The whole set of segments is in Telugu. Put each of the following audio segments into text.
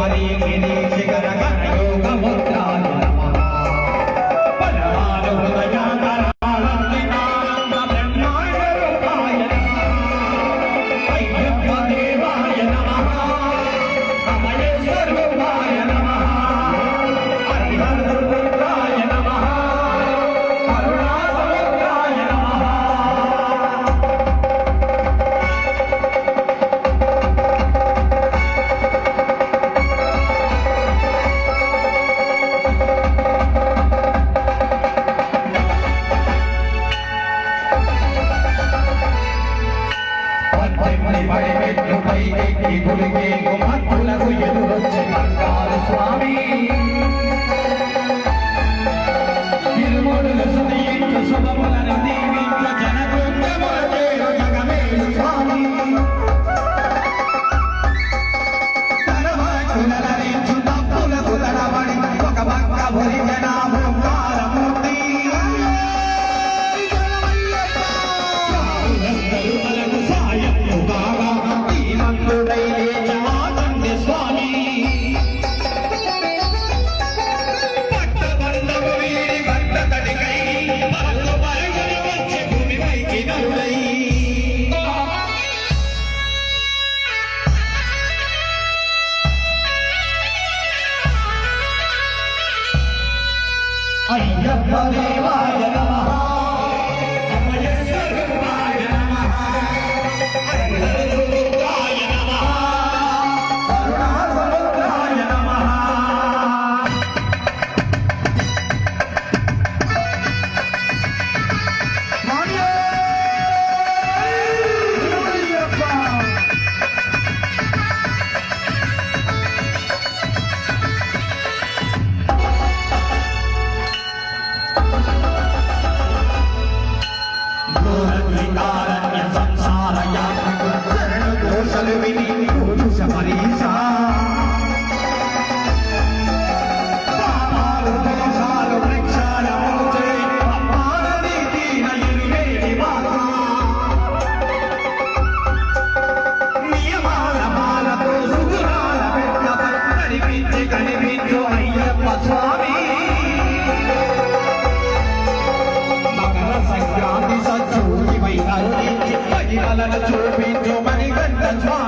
మరి పరిమెట్లుపై ఎగురిగే గుమత్తులకు ఎదురొచ్చి పట్టాలు స్వామి. తిరుమలు సుదీంద్ర శుభములను దీవించ జనకృత్యముల చేరు జగమేలు స్వామి తన వాకుల Bhagavad దీపాలను చూపించు మణికంఠ స్వామి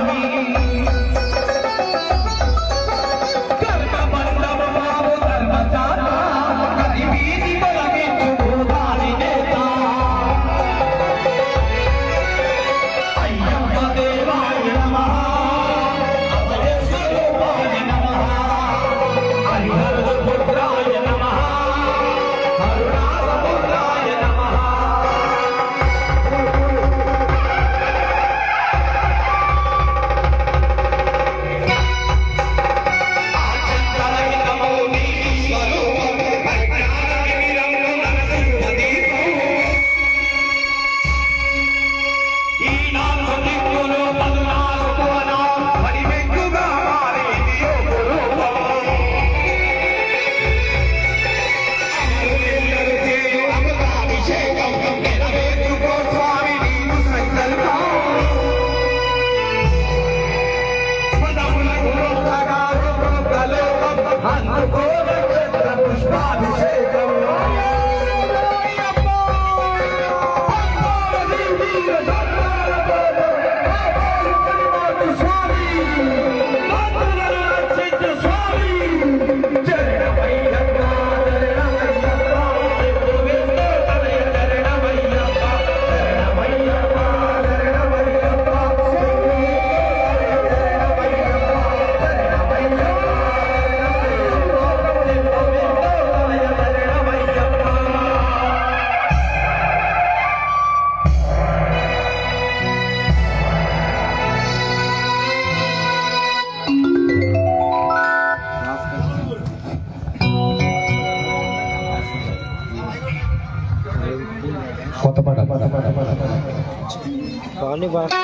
కొత్త పాట బాగా